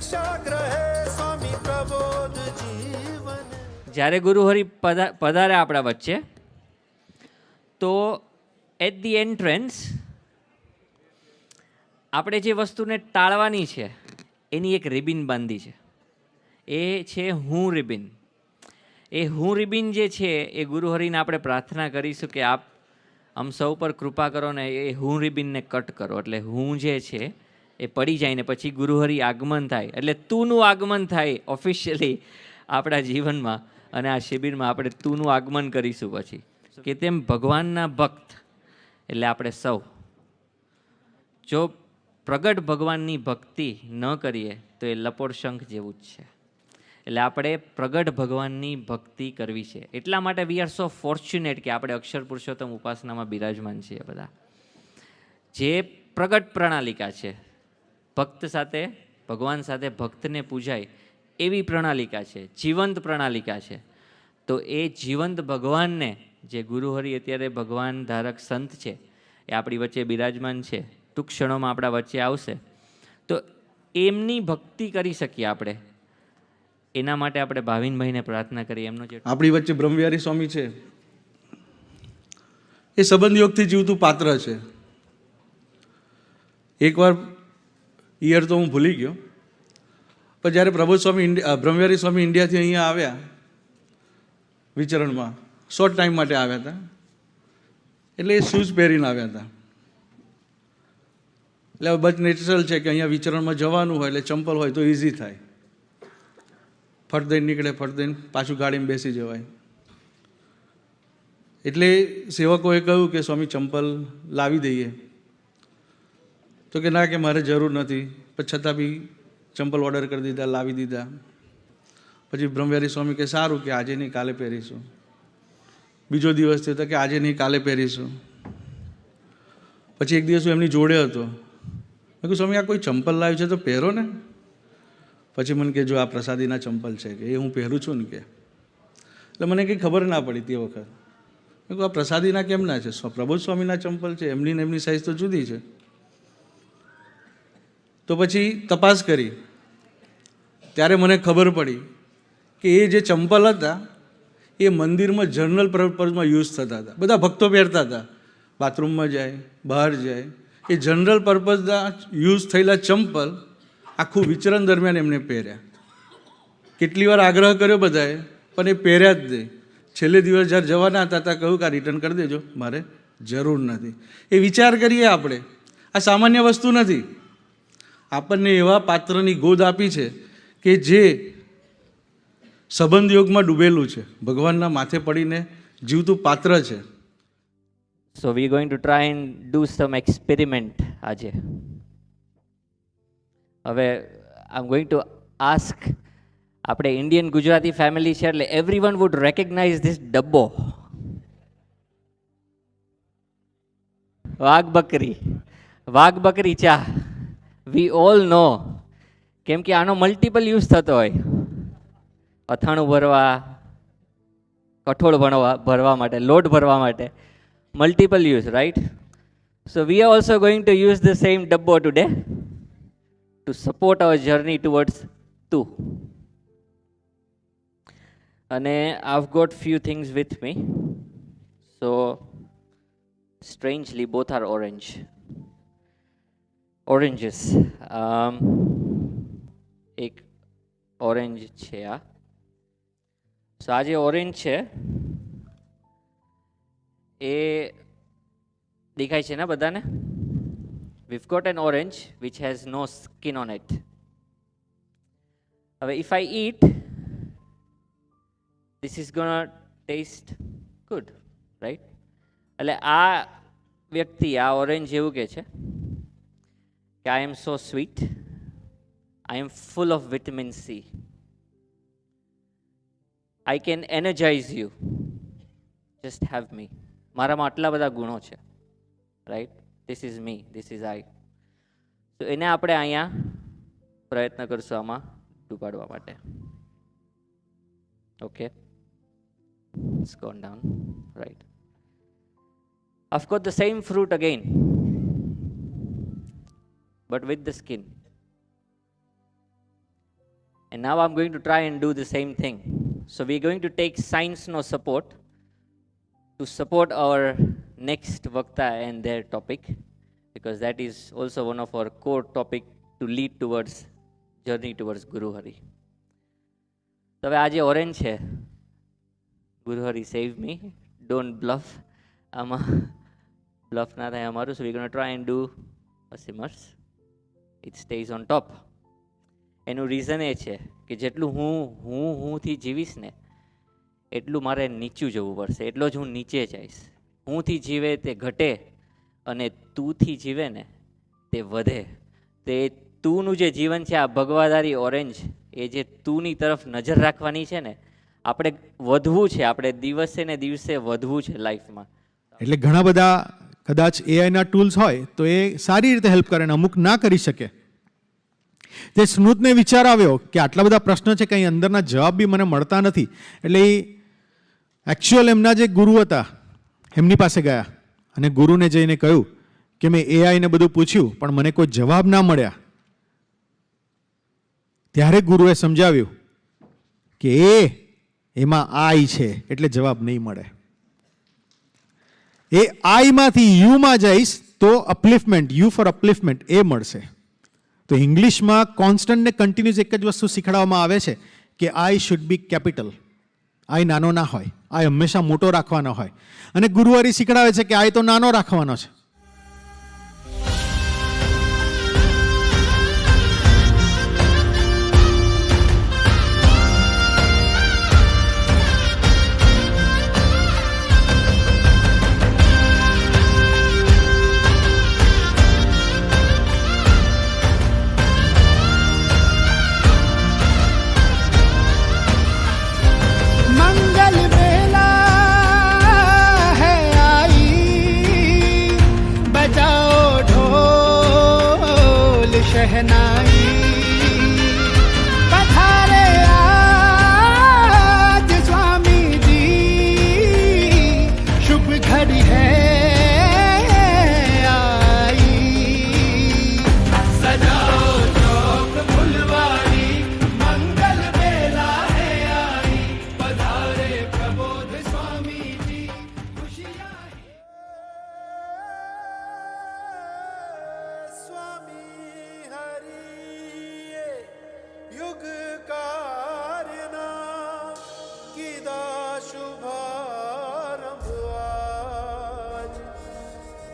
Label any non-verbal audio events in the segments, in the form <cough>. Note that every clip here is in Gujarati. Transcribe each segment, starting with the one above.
પ્રેક્ષાગ્રહે સ્વામી પ્રબોધ જ્યારે ગુરુહરિ પધા, પધારે આપણા વચ્ચે, તો એટ ધી એન્ટ્રન્સ આપણે જે વસ્તુને ટાળવાની છે, એની એક રિબિન બાંધી છે. એ છે હું રિબિન એ હું રિબિન જે છે, એ ગુરુહરિને આપણે પ્રાર્થના કરીશું કે આપ આમ સૌ પર કૃપા કરો ને એ હું રિબિનને કટ કરો. એટલે હું જે છે એ પડી જાય ને પછી ગુરુહરિ આગમન થાય. એટલે તુંનું આગમન થાય ઓફિશિયલી આપણા જીવનમાં અને આ શિબિરમાં આપણે તુંનું આગમન કરીશું પછી. કે તેમ ભગવાનના ભક્ત એટલે આપણે સૌ. જો પ્રગટ ભગવાનની ભક્તિ ન કરીએ તો એ લપોડ શંખ જેવું જ છે. એટલે આપણે પ્રગટ ભગવાનની ભક્તિ કરવી છે. એટલા માટે વી આર સો ફોર્ચ્યુનેટ કે આપણે અક્ષર પુરુષોત્તમ ઉપાસનામાં બિરાજમાન છીએ બધા. જે પ્રગટ પ્રણાલિકા છે ભક્ત સાથે, ભગવાન સાથે ભક્તને પૂજાય એવી પ્રણાલિકા છે, જીવંત પ્રણાલિકા છે. તો એ જીવંત ભગવાનને, જે ગુરુહરિ અત્યારે ભગવાન ધારક સંત છે, એ આપણી વચ્ચે બિરાજમાન છે, ટૂંક ક્ષણોમાં આપણા વચ્ચે આવશે. તો એમની ભક્તિ કરી શકીએ આપણે. એના માટે આપણે ભાવિનભાઈને પ્રાર્થના કરીએ, એમનો જે આપણી વચ્ચે બ્રહ્મવિહારી સ્વામી છે. એ સંબંધ યોગથી જીવતું પાત્ર છે. એકવાર ઈયર તો હું ભૂલી ગયો. પણ જ્યારે પ્રબોધ સ્વામી ઇન્ડિયા બ્રહ્મવિહારી સ્વામી ઇન્ડિયાથી અહીંયા આવ્યા, વિચરણમાં શોર્ટ ટાઈમ માટે આવ્યા હતા. એટલે એ શૂઝ પહેરીને આવ્યા હતા. એટલે બસ નેચરલ છે કે અહીંયા વિચરણમાં જવાનું હોય, એટલે ચંપલ હોય તો ઇઝી થાય. ફટ દઈને નીકળે, ફટ દઈને પાછું ગાડીમાં બેસી જવાય. એટલે સેવકોએ કહ્યું કે, સ્વામી, ચંપલ લાવી દઈએ. તો કે ના કે મારે જરૂર નથી. પણ છતાં બી ચંપલ ઓર્ડર કરી દીધા, લાવી દીધા. પછી બ્રહ્મવ્યારી સ્વામી કે સારું કે આજે નહીં, કાલે પહેરીશું. બીજો દિવસ થયો કે, આજે નહીં, કાલે પહેરીશું. પછી એક દિવસ હું એમની જોડે હતો. મેં કહ્યું સ્વામી, આ કોઈ ચંપલ લાવ્યું છે તો પહેરો ને. પછી મને કે જો આ પ્રસાદીના ચંપલ છે કે. એ હું પહેરું છું ને કે. એટલે મને કંઈ ખબર ના પડી તે વખત. મેં કહું આ પ્રસાદીના કેમ ના છે? પ્રબોધ સ્વામીના ચંપલ છે, એમની ને એમની સાઈઝ તો જુદી છે. તો પછી તપાસ કરી. ત્યારે મને ખબર પડી કે એ જે ચંપલ હતા, એ મંદિરમાં જનરલ પર્પઝમાં યુઝ થતા હતા. બધા ભક્તો પહેરતા હતા. બાથરૂમમાં જાય, બહાર જાય. એ જનરલ પર્પઝના યુઝ થયેલા ચંપલ આખું વિચરણ દરમિયાન એમને પહેર્યા. કેટલી વાર આગ્રહ કર્યો બધાએ, પણ એ પહેર્યા જ નહીં. છેલ્લે દિવસ જ્યારે જવાના હતા ત્યાં કહ્યું કે આ રિટર્ન કરી દેજો. મારે જરૂર નથી. એ વિચાર કરીએ આપણે. આ સામાન્ય વસ્તુ નથી. આપણને એવા પાત્રની ગોદ આપી છે કે જે સંબંધ યોગમાં ડૂબેલું છે. ભગવાનના માથે પડીને જીવતું પાત્ર છે. So we going to try and do some experiment આજે. હવે I am going to ask આપણે ઇન્ડિયન ગુજરાતી ફેમિલી છે એટલે everyone would recognise this ડબ્બો. વાઘ બકરી. વાઘ બકરી ચા. વી ઓલ નો કેમ કે આનો મલ્ટિપલ યુઝ થતો હોય અથાણું ભરવા કઠોળ ભણવા ભરવા માટે લોટ ભરવા માટે multiple use right so we are also going to use the same dabbo today to support our journey towards two and i've got few things with me so strangely both are orange um એક ઓરેન્જ છે આ સો આ જે ઓરેન્જ છે એ દેખાય છે ને બધાને we've got an orange which has no skin on it હવે if i eat this is gonna taste good right એટલે આ વ્યક્તિ આ ઓરેન્જ એવું કહે છે કે I am so sweet I am full of vitamin C I can energize you just have me મારામાં આટલા બધા ગુણો છે right this is me this is I તો એને આપણે અહીંયા પ્રયત્ન કરશું આમાં ડૂબાડવા માટે okay It's gone down. Right. I've got the same fruit again, but with the skin. And now I'm going to try and do the same thing. So we're going to take science no support to support our next Vakta and their topic because that is also one of our core topic to lead towards journey towards Guru Hari. તો હવે આજે ઓરેન્જ છે Guru Hari save me don't bluff આમાં <laughs> બ્લફ ના થાય અમારું so we gonna try and do simmers it stays on top એનું રીઝન એ છે કે જેટલું હું હું, હુંથી જીવીશ ને, એટલું મારે નીચું જવું પડશે. એટલો જ હું નીચે જઈશ. હુંથી જીવે તે ઘટે અને તુંથી જીવે ને તે વધે. તે તુંનું જે જીવન છે, આ ભગવાદારી ઓરેન્જ, એ જે તુંની તરફ નજર રાખવાની છે ને, આપણે વધવું છે. આપણે દિવસે ને દિવસે વધવું છે લાઈફમાં એટલે ઘણા બધા કદાચ એઆઈના ટૂલ્સ હોય તો એ સારી રીતે હેલ્પ કરે ને અમુક ના કરી શકે. તે સ્મૃતને વિચાર આવ્યો કે આટલા બધા પ્રશ્નો છે કંઈ અંદરના જવાબ બી મને મળતા નથી, એટલે એ એકચ્યુઅલ એમના જે ગુરુ હતા, એમની પાસે ગયા અને ગુરુને જઈને કહ્યું કે મેં એઆઈને બધું પૂછ્યું, પણ મને કોઈ જવાબ ના મળ્યા. ત્યારે ગુરુએ સમજાવ્યું કે એ, એમાં આઈ છે, એટલે જવાબ નહીં મળે. એ આઈમાંથી યુમાં જઈશ તો અપલિફમેન્ટ યુ ફોર અપલિફમેન્ટ એ મળશે. તો ઇંગ્લિશમાં કોન્સ્ટન્ટ ને કન્ટિન્યુઅસ એક જ વસ્તુ શીખવાડવામાં આવે છે કે આઈ શુડ બી કેપિટલ આઈ નાનો ના હોય. આઈ હંમેશા મોટો રાખવાનો હોય. અને ગુરુવારી શીખડાવે છે કે આઈ તો નાનો રાખવાનો છે. શુભારંભ આજ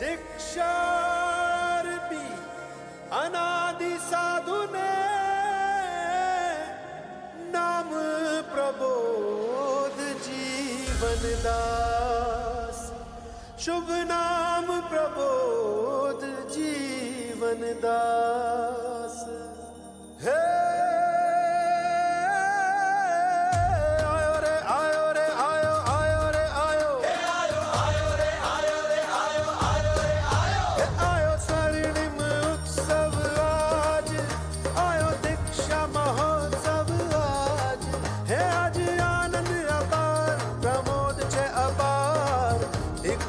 દીક્ષારબી અનાદિ સાધુને નામ પ્રબોધ જીવનદાસ શુભ નામ પ્રબોધ જીવનદાસ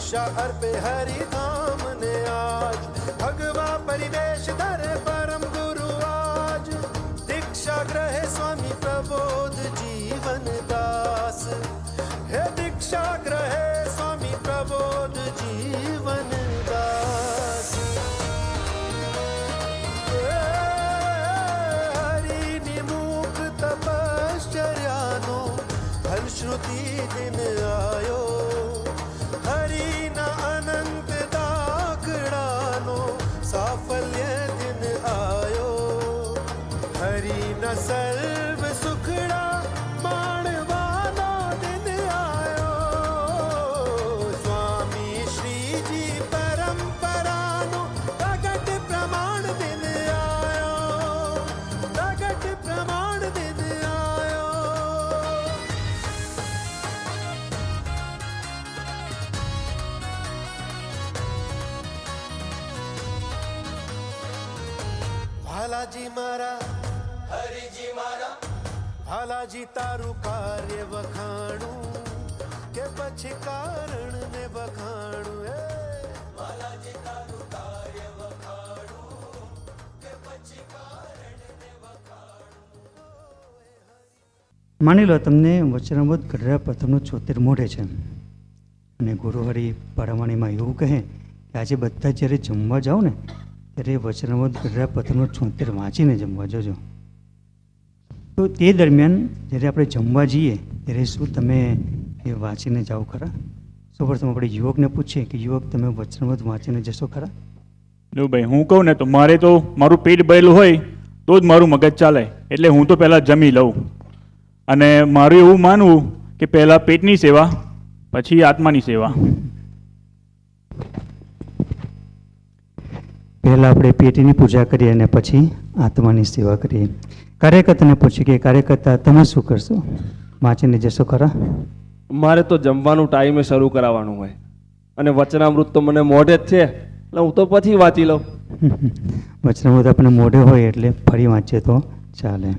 શહર પે હરી નામ ને આજ ભગવા પરિવેશ ધરે પરમ ગુરુ આજ દીક્ષા ગ્રહે સ્વામી પ્રબોધ જીવન દાસ હે દીક્ષા ગ્રહે સ્વામી પ્રબોધ જીવન દાસ હરી નિમુખ તપશ્ચર્યાનો ફલશ્રુતિ હરિના સર્વ સુખડા માણવાનો દિન આયો સ્વામી શ્રીજી પરંપરાનો પ્રગટ પ્રમાણ દિન આયો પ્રગટ પ્રમાણ દિન ભાલાજી મારા મારા ભાલાજી તારું કાર્ય વખાણું કે પછી કારણ ને વખાણું એ ભાલાજી તારું કાર્ય વખાણું કે પછી કારણ ને વખાણું? માની લો તમને વચનામૃત ગઢડા પ્રથમનો છોતેર મોઢે છે. અને ગુરુહરિ પરમાણીમાં એવું કહે કે આજે બધા જ્યારે જમવા જાઓ ને ત્યારે વચનામૃત ગઢડા પ્રથમનો છોતેર વાંચીને જમવા જજો. તો તે દરમિયાન જ્યારે આપણે જમવા જઈએ ત્યારે શું તમે એ વાંચીને જાઓ ખરા? સૌપ્રથમ આપણે યુવકને પૂછીએ કે યુવક તમે વચનામૃત વાંચીને જશો ખરા? જો ભાઈ હું કહું ને તો મારે તો મારું પેટ ભરેલું હોય તો જ મારું મગજ ચાલે. એટલે હું તો પહેલાં જમી લઉં. અને મારું એવું માનવું કે પહેલાં પેટની સેવા પછી આત્માની સેવા. પહેલાં આપણે પેટીની પૂજા કરીએ અને પછી આત્માની સેવા કરીએ. કાર્યકર્તાને પૂછ્યું કે કાર્યકર્તા તમે શું કરશો? વાંચીને જશો ખરા? મારે તો જમવાનું ટાઈમે શરૂ કરાવવાનું હોય. અને વચનામૃત તો મને મોઢે જ છે. એટલે હું તો પછી વાંચી લઉં. <laughs> વચનામૃત આપણે મોઢે હોય એટલે ફરી વાંચીએ તો ચાલે.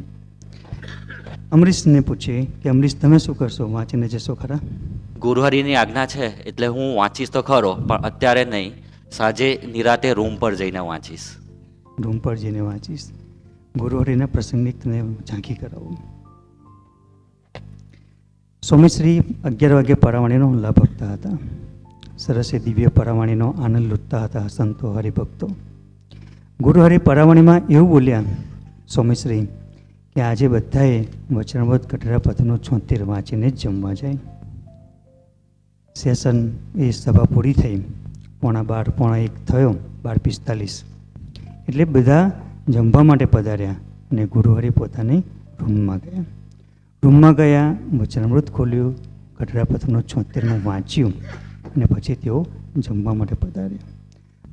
અમરીશને પૂછીએ કે અમરીશ તમે શું કરશો? વાંચીને જશો ખરા? ગુરુહરિની આજ્ઞા છે એટલે હું વાંચીશ તો ખરો પણ અત્યારે નહીં. સાંજે નિરાતે રૂમ પર જઈને વાંચીશ. રૂમ પર જઈને વાંચીશ. ગુરુહરિના પ્રસંગની તને ઝાંખી કરાવું. સ્વામીશ્રી અગિયાર વાગે પરાવાણીનો લાભ આપતા હતા. સરસે દિવ્ય પરાવાણીનો આનંદ લૂંટતા હતા સંતો હરિભક્તો. ગુરુહરિ પરાવાણીમાં એવું બોલ્યા, સ્વામીશ્રી, કે આજે બધાએ વચનબદ્ધ કટરા પથનો છોતેર વાંચીને જ જમવા જાય. સેશન એ સભા પૂરી થઈ, પોણા બાર, પોણા એક થયો, બાર પિસ્તાલીસ. એટલે બધા જમવા માટે પધાર્યા અને ગુરુહરિ પોતાની રૂમમાં ગયા. રૂમમાં ગયા, વચનામૃત ખોલ્યું, કટરા પથનો છોતેરનું વાંચ્યું અને પછી તેઓ જમવા માટે પધાર્યા.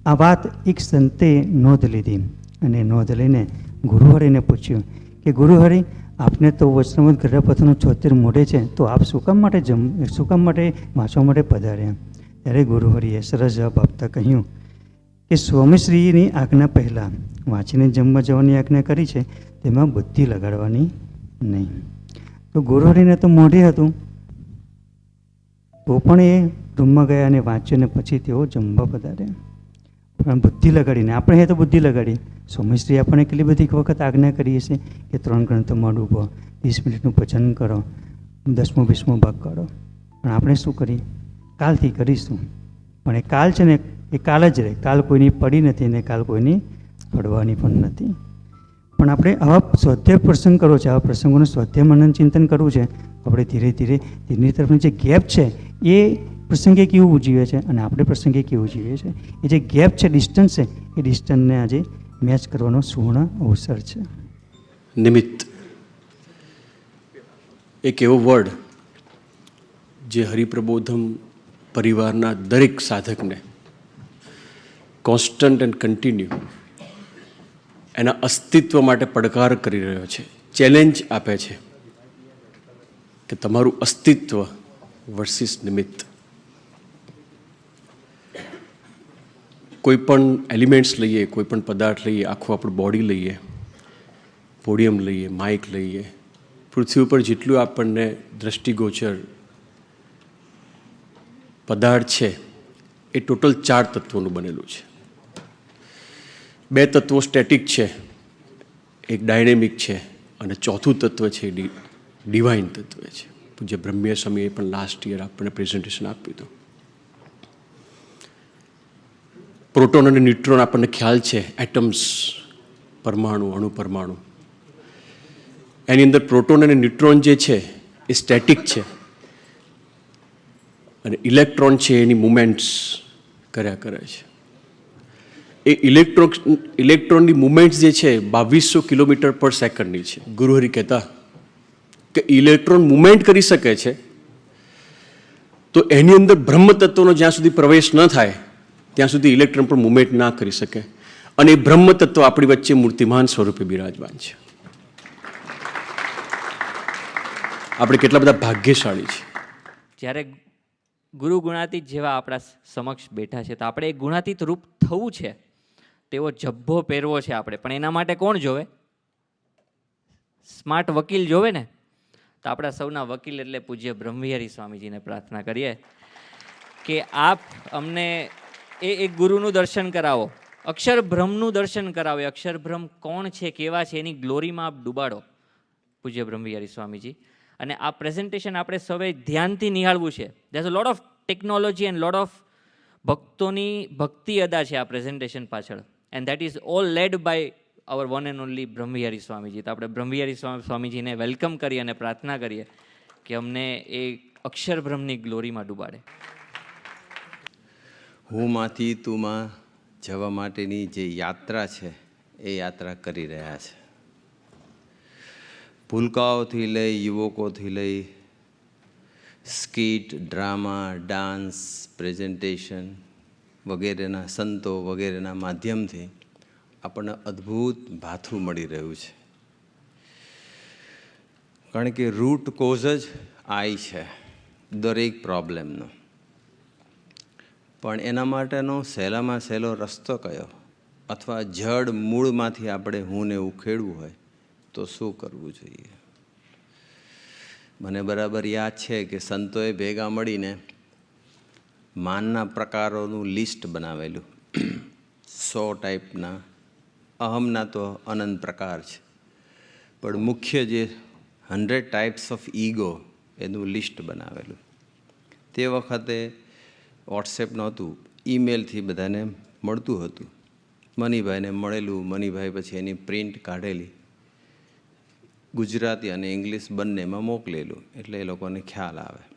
આ વાત એક સંતે નોંધ લીધી અને નોંધ લઈને ગુરુહરિને પૂછ્યું કે, ગુરુહરિ, આપને તો વચનામૃત, કટરા પથનો છોતેર મોઢે છે, તો આપ શું કામ માટે જમ, શું કામ માટે વાંચવા માટે પધાર્યા? ત્યારે ગુરુહરિએ સરસ જવાબ આપતા કહ્યું કે સ્વામીશ્રીની આજ્ઞા પહેલાં. વાંચીને જમવા જવાની આજ્ઞા કરી છે, તેમાં બુદ્ધિ લગાડવાની નહીં. તો ગુરુહરીને તો મોઢે હતું. તો પણ એ રૂમમાં ગયા અને વાંચ્યું પછી તેઓ જમવા પધાર્યા. પણ બુદ્ધિ લગાડીને, આપણે એ તો બુદ્ધિ લગાડી. સોમેશ્રી આપણે કેટલી બધી વખત આજ્ઞા કરીએ છીએ કે ત્રણ ગ્રંથો મોઢ ઊભો વીસ મિનિટનું ભજન કરો, દસમો, વીસમો ભાગ કરો પણ આપણે શું કરીએ? કાલથી કરીશું. પણ એ કાલ છે ને એ કાલ જ રહે. કાલ કોઈની પડી નથી ને કાલ કોઈની પડવાની પણ નથી. પણ આપણે આવા સ્વાધ્યાય પ્રસંગ કરવો છે, આવા પ્રસંગોનું સ્વાધ્યાય મનન ચિંતન કરવું છે, આપણે ધીરે ધીરે તેની તરફની જે ગેપ છે, એ પ્રસંગે કેવું જીવે છે અને આપણે પ્રસંગે કેવું જીવીએ છે. એ જે ગેપ છે, ડિસ્ટન્સ છે, એ ડિસ્ટન્સને આજે મેચ કરવાનો સુવર્ણ અવસર છે. નિમિત્ત. એક એવો વર્ડ જે હરિપ્રબોધમ પરિવારના દરેક સાધકને કોન્સ્ટન્ટ એન્ડ કન્ટિન્યુ એના અસ્તિત્વ માટે પડકાર કરી રહ્યો છે. ચેલેન્જ આપે છે કે તમારું અસ્તિત્વ વર્સિસ નિમિત્ત. કોઈ પણ એલિમેન્ટ્સ લઈએ, કોઈ પણ પદાર્થ લઈએ, આખું આપણું બોડી લઈએ પોડિયમ લઈએ માઇક લઈએ, પૃથ્વી ઉપર જેટલું આપણને દ્રષ્ટિગોચર પદાર્થ છે, એ ટોટલ ચાર તત્વોનું બનેલું છે. બે તત્વો સ્ટેટિક છે. એક ડાયનેમિક છે અને ચોથું તત્વ છે ડિવાઇન તત્વ છે. પૂજ્ય બ્રહ્મ્ય સમયે પણ લાસ્ટ યર આપણને પ્રેઝન્ટેશન આપ્યું હતું. પ્રોટોન અને ન્યુટ્રોન આપણને ખ્યાલ છે એટમ્સ પરમાણુ, અણુ, પરમાણુ. એની અંદર પ્રોટોન અને ન્યુટ્રોન જે છે એ સ્ટેટિક છે. અને ઇલેક્ટ્રોન છે એની મુમેન્ટ્સ કર્યા કરે છે. એ ઇલેક્ટ્રો ઇલેક્ટ્રોનની મુમેન્ટ્સ જે છે, બાવીસો કિલોમીટર પર સેકન્ડની છે. ગુરુહરિ કહેતા કે ઇલેક્ટ્રોન મુવમેન્ટ કરી શકે છે, તો એની અંદર બ્રહ્મ તત્વનો જ્યાં સુધી પ્રવેશ ન થાય, ત્યાં સુધી ઇલેક્ટ્રોન પણ મુવમેન્ટ ના કરી શકે. અને એ બ્રહ્મ આપણી વચ્ચે મૂર્તિમાન સ્વરૂપે બિરાજમાન છે. આપણે કેટલા બધા ભાગ્યશાળી છે જ્યારે ગુરુ ગુણાતીત જેવા આપણા સમક્ષ બેઠા છે, તો આપણે એ ગુણાતીત રૂપ થવું છે. તેવો જબ્બો પહેરવો છે આપણે. પણ એના માટે કોણ જોવે? સ્માર્ટ વકીલ જોવે ને? તો આપણા સૌના વકીલ એટલે પૂજ્ય બ્રહ્મવિહારી સ્વામીજીને પ્રાર્થના કરીએ કે આપ અમને એ એક ગુરુનું દર્શન કરાવો. અક્ષરભ્રમનું દર્શન કરાવે. અક્ષરબ્રહ્મ કોણ છે, કેવા છે, એની ગ્લોરીમાં આપ ડૂબાડો, પૂજ્ય બ્રહ્મવિહારી સ્વામીજી. અને આ પ્રેઝન્ટેશન આપણે સૌએ ધ્યાનથી નિહાળવું છે. This a lot of technology and lot of ભક્તોની ભક્તિ અદા છે આ પ્રેઝન્ટેશન પાછળ. And that is all led by our one and only Brahmavihari Swamiji તો આપણે બ્રહ્મવિહારી સ્વામી સ્વામીજીને વેલકમ કરીએ અને પ્રાર્થના કરીએ કે અમને એ અક્ષરબ્રહ્મની ગ્લોરીમાં ડૂબાડે. હું માથી તુંમાં જવા માટેની જે યાત્રા છે, એ યાત્રા કરી રહ્યા છે. ભૂલકાઓથી લઈ, યુવકોથી લઈ, સ્કીટ, ડ્રામા, ડાન્સ, પ્રેઝન્ટેશન વગેરેના સંતો વગેરેના માધ્યમથી આપણને અદ્ભુત ભાથું મળી રહ્યું છે. કારણ કે રૂટ કોઝ જ આઈ છે, દરેક પ્રોબ્લેમનો પણ એના માટેનો સહેલામાં સહેલો રસ્તો કયો? અથવા જડ મૂળમાંથી આપણે હુંને ઉખેડવું હોય, તો શું કરવું જોઈએ? મને બરાબર યાદ છે કે સંતોએ ભેગા મળીને માનના પ્રકારોનું લિસ્ટ બનાવેલું. સો ટાઈપના. અહમના તો અનંત પ્રકાર છે. પણ મુખ્ય જે હંડ્રેડ ટાઈપ્સ ઓફ ઈગો એનું લિસ્ટ બનાવેલું. તે વખતે વોટ્સએપ નહોતું. ઈમેલથી બધાને મળતું હતું. મનીભાઈને મળેલું. મનીભાઈ પછી એની પ્રિન્ટ કાઢેલી. ગુજરાતી અને ઇંગ્લિશ બંનેમાં મોકલેલું. એટલે એ લોકોને ખ્યાલ આવે.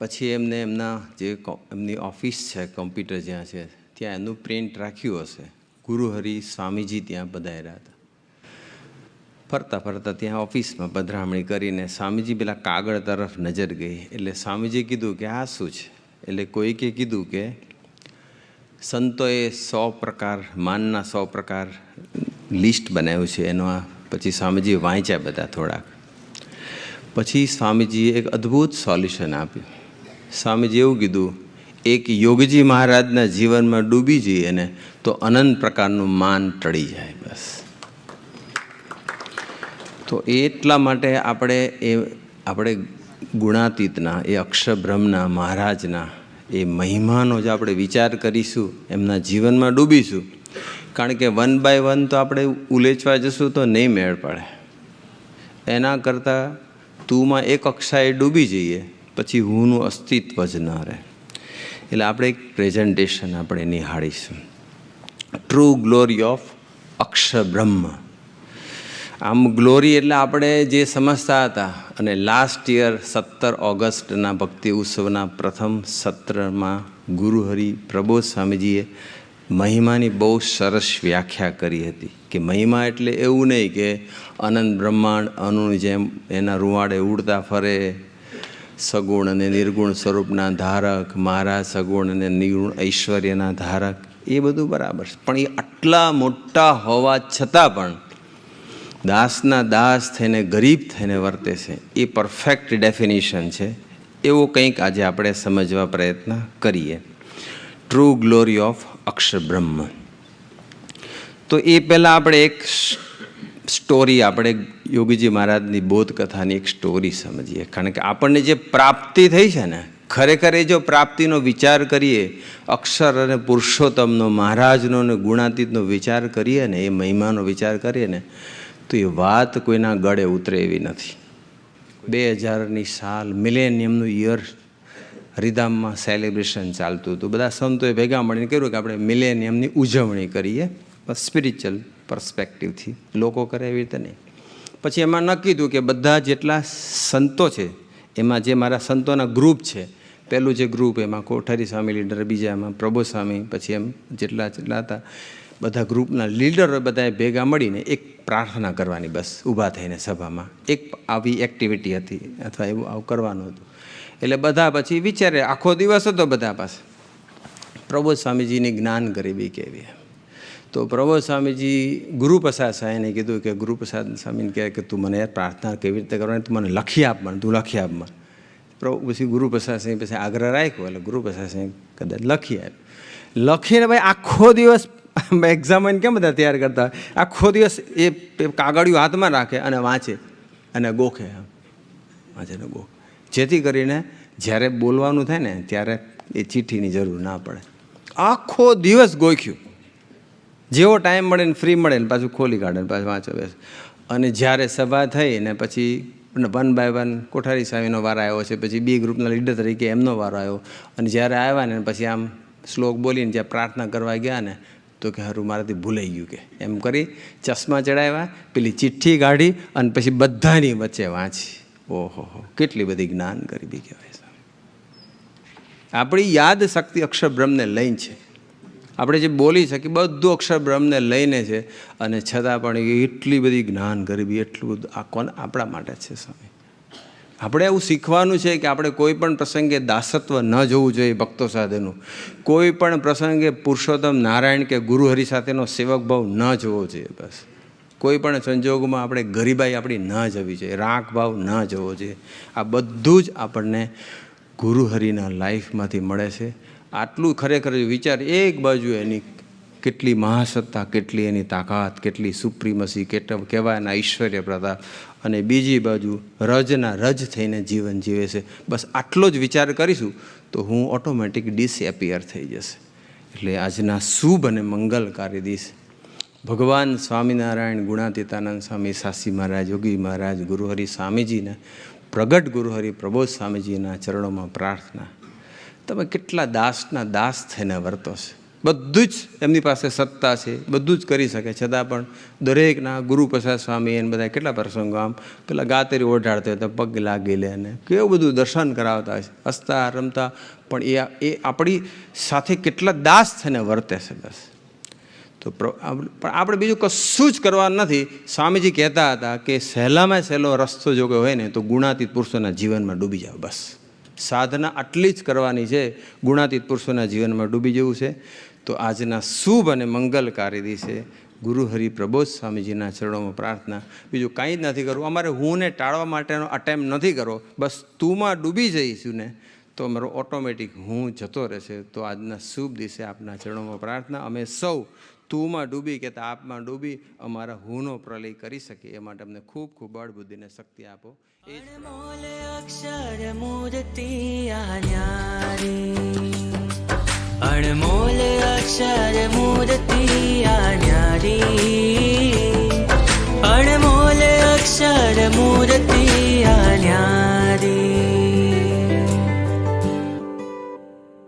પછી એમને એમના જે એમની ઓફિસ છે, કોમ્પ્યુટર જ્યાં છે, ત્યાં એનું પ્રિન્ટ રાખ્યું હશે. ગુરુહરિ સ્વામીજી ત્યાં પધાર્યા હતા. ફરતા ફરતા ત્યાં ઓફિસમાં પધરામણી કરીને સ્વામીજી પેલા કાગળ તરફ નજર ગઈ. એટલે સ્વામીજી કીધું કે આ શું છે? એટલે કોઈકે કીધું કે સંતોએ સો પ્રકાર, માનના સો પ્રકાર લિસ્ટ બનાવ્યું છે. એનો આ પછી સ્વામીજી વાંચ્યા બધા થોડાક. પછી સ્વામીજીએ એક અદ્ભુત સોલ્યુશન આપ્યું. સ્વામીજી એવું કીધું, એક યોગજી મહારાજના જીવનમાં ડૂબી જઈએ ને તો અનંત પ્રકારનું માન ટળી જાય બસ. તો એટલા માટે આપણે એ આપણે ગુણાતીતના, એ અક્ષબ્રહ્મના મહારાજના એ મહિમાનો જ આપણે વિચાર કરીશું, એમના જીવનમાં ડૂબીશું. કારણ કે વન બાય વન તો આપણે ઉલેચવા જશું તો નહીં મેળ પડે. એના કરતાં તુંમાં એક કક્ષાએ ડૂબી જઈએ પછી હુંનું અસ્તિત્વ જ ન રહે. એટલે આપણે એક પ્રેઝન્ટેશન આપણે નિહાળીશું. ટ્રુ ગ્લોરી ઓફ અક્ષરબ્રહ્મ આમ ગ્લોરી એટલે આપણે જે સમજતા હતા અને લાસ્ટ યર સત્તર ઓગસ્ટના ભક્તિ ઉત્સવના પ્રથમ સત્રમાં ગુરુહરિ પ્રબોધ સ્વામીજીએ મહિમાની બહુ સરસ વ્યાખ્યા કરી હતી કે મહિમા એટલે એવું નહીં કે અનંત બ્રહ્માંડ અનુની જેમ એના રૂવાડે ઉડતા ફરે સગુણ અને નિર્ગુણ સ્વરૂપના ધારક, મારા સગુણ અને નિર્ગુણ ઐશ્વર્યના ધારક, એ બધું બરાબર છે. પણ એ આટલા મોટા હોવા છતાં પણ દાસના દાસ થઈને ગરીબ થઈને વર્તે છે, એ પરફેક્ટ ડેફિનેશન છે. એવો કંઈક આજે આપણે સમજવા પ્રયત્ન કરીએ. ટ્રુ ગ્લોરી ઓફ અક્ષરબ્રહ્મ તો એ પહેલાં આપણે એક સ્ટોરી આપણે યોગીજી મહારાજની બોધ કથાની એક સ્ટોરી સમજીએ. કારણ કે આપણને જે પ્રાપ્તિ થઈ છે ને, ખરેખર એ જો પ્રાપ્તિનો વિચાર કરીએ, અક્ષર અને પુરુષોત્તમનો, મહારાજનો અને ગુણાતીતનો વિચાર કરીએ ને, એ મહિમાનો વિચાર કરીએ ને, તો એ વાત કોઈના ગળે ઉતરે એવી નથી. બે હજારની સાલ, મિલેનિયમનું યર હરિધામમાં સેલિબ્રેશન ચાલતું હતું. બધા સંતોએ ભેગા મળીને કર્યું કે આપણે મિલેનિયમની ઉજવણી કરીએ. સ્પિરિચ્યુઅલ પર્સપેક્ટિવથી લોકો કરે એવી રીતે નહીં. પછી એમાં નક્કી કીધું કે બધા જેટલા સંતો છે, એમાં જે મારા સંતોના ગ્રુપ છે, પહેલું જે ગ્રુપ એમાં કોઠારી સ્વામી લીડર બીજા એમાં પ્રભુ સ્વામી, પછી એમ જેટલા જેટલા હતા, બધા ગ્રુપના લીડરો બધાએ ભેગા મળીને એક પ્રાર્થના કરવાની બસ, ઊભા થઈને સભામાં. એક આવી એક્ટિવિટી હતી, અથવા એવું આવું કરવાનું હતું. એટલે બધા પછી વિચારે આખો દિવસ હતો બધા પાસે. પ્રબોધ સ્વામીજીની જ્ઞાન ગરીબી કેવી તો પ્રબોધ સ્વામીજી ગુરુપ્રસાદ સાહેને કીધું કે, ગુરુપ્રસાદ સ્વામીને કહે કે, તું મને પ્રાર્થના કેવી રીતે કરવાની? તું મને લખી આપ મને, તું લખી આપ મને. પછી ગુરુપ્રસાદ સિંહ પછી આગ્રહ રાખ્યો, એટલે ગુરુપ્રસાદ સિંહ કદાચ લખી આપ્યું. લખીને ભાઈ આખો દિવસ <laughs> એક્ઝામ કેમ બધા તૈયાર કરતા? આખો દિવસ એ કાગળિયું હાથમાં રાખે અને વાંચે અને ગોખે. વાંચે ને ગોખ. જેથી કરીને જ્યારે બોલવાનું થાય ને, ત્યારે એ ચિઠ્ઠીની જરૂર ના પડે. આખો દિવસ ગોખ્યું. જેવો ટાઈમ મળે ને ફ્રી મળે ને પાછું ખોલી કાઢે ને પાછું વાંચો બેસ. અને જ્યારે સભા થઈ ને પછી વન બાય વન કોઠારી સ્વામીનો વારો આવ્યો છે, પછી બી ગ્રુપના લીડર તરીકે એમનો વારો આવ્યો. અને જ્યારે આવ્યા ને પછી આમ શ્લોક બોલીને જ્યાં પ્રાર્થના કરવા ગયા ને, તો કે હારું મારાથી ભૂલાઈ ગયું કે. એમ કરી ચશ્મા ચડાવ્યા, પેલી ચિઠ્ઠી કાઢી અને પછી બધાની વચ્ચે વાંચી. ઓહો હો, કેટલી બધી જ્ઞાન ગરીબી કહેવાય છે આપણી યાદ શક્તિ અક્ષર બ્રહ્મને લઈને છે. આપણે જે બોલી શકીએ, બધું અક્ષર બ્રહ્મને લઈને છે અને છતાં પણ એટલી બધી જ્ઞાન ગરીબી, એટલું બધું આ કોણ? આપણા માટે છે સ્વામી. આપણે એવું શીખવાનું છે કે આપણે કોઈ પણ પ્રસંગે દાસત્વ ન જોવું જોઈએ ભક્તો સાથેનું. કોઈ પણ પ્રસંગે પુરુષોત્તમ નારાયણ કે ગુરુહરિ સાથેનો સેવક ભાવ ન જોવો જોઈએ બસ. કોઈ પણ સંજોગોમાં આપણે ગરીબાઈ આપણી ન જવી જોઈએ રાખ ભાવ ન જવો જોઈએ. આ બધું જ આપણને ગુરુહરિના લાઈફમાંથી મળે છે. આટલું ખરેખર વિચાર એક બાજુ એની કેટલી મહાસત્તા, કેટલી એની તાકાત, કેટલી સુપ્રીમસી, કેટલા કહેવાય એના ઐશ્વર્ય પ્રતાપ અને બીજી બાજુ રજના રજ થઈને જીવન જીવે છે. બસ આટલો જ વિચાર કરીશું તો હું ઓટોમેટિક ડિસએપિયર થઈ જશે. એટલે આજના શુભ અને મંગલકારી દિવસ. ભગવાન સ્વામિનારાયણ, ગુણાતીતાનંદ સ્વામી, સાસી મહારાજ, યોગી મહારાજ, ગુરુહરિ સ્વામીજીના, પ્રગટ ગુરુહરિ પ્રબોધ સ્વામીજીના ચરણોમાં પ્રાર્થના તમે કેટલા દાસના દાસ થઈને વર્તો છે. બધું જ એમની પાસે સત્તા છે, બધું જ કરી શકે. છતાં પણ દરેકના ગુરુપ્રસાદ સ્વામી એને બધા કેટલા પ્રસંગો આમ પેલા ગાતરી ઓઢાડતા તો પગ લાગી લે અને કેવું બધું દર્શન કરાવતા છે. હસતા, રમતા, પણ એ એ આપણી સાથે કેટલા દાસ થઈને વર્તે છે બસ. તો પણ આપણે બીજું કશું જ કરવાનું નથી. સ્વામીજી કહેતા હતા કે સહેલામાં સહેલો રસ્તો જો કોઈ હોય ને તો ગુણાતીત પુરુષોના જીવનમાં ડૂબી જાવ બસ. સાધના આટલી જ કરવાની છે. ગુણાતીત પુરુષોના જીવનમાં ડૂબી જવું છે. તો આજના શુભ અને મંગલકારી દિવસે ગુરુ હરિપ્રબોધ સ્વામીજીના ચરણોમાં પ્રાર્થના. બીજું કાંઈ જ નથી કરવું. અમારે હું ને ટાળવા માટેનો અટેમ્પ નથી કરો બસ તુંમાં ડૂબી જઈશું ને તો અમારો ઓટોમેટિક હું જતો રહેશે. તો આજના શુભ દિવસે આપના ચરણોમાં પ્રાર્થના. અમે સૌ તુંમાં ડૂબી કે આપમાં ડૂબી અમારા હુનો પ્રલય કરી શકીએ એ માટે અમને ખૂબ ખૂબ બળ બુદ્ધિને શક્તિ આપો. અણમોલ અક્ષર મૂર્તિ આન્યારી અણમોલ અક્ષર મૂર્તિ મૂર્તિ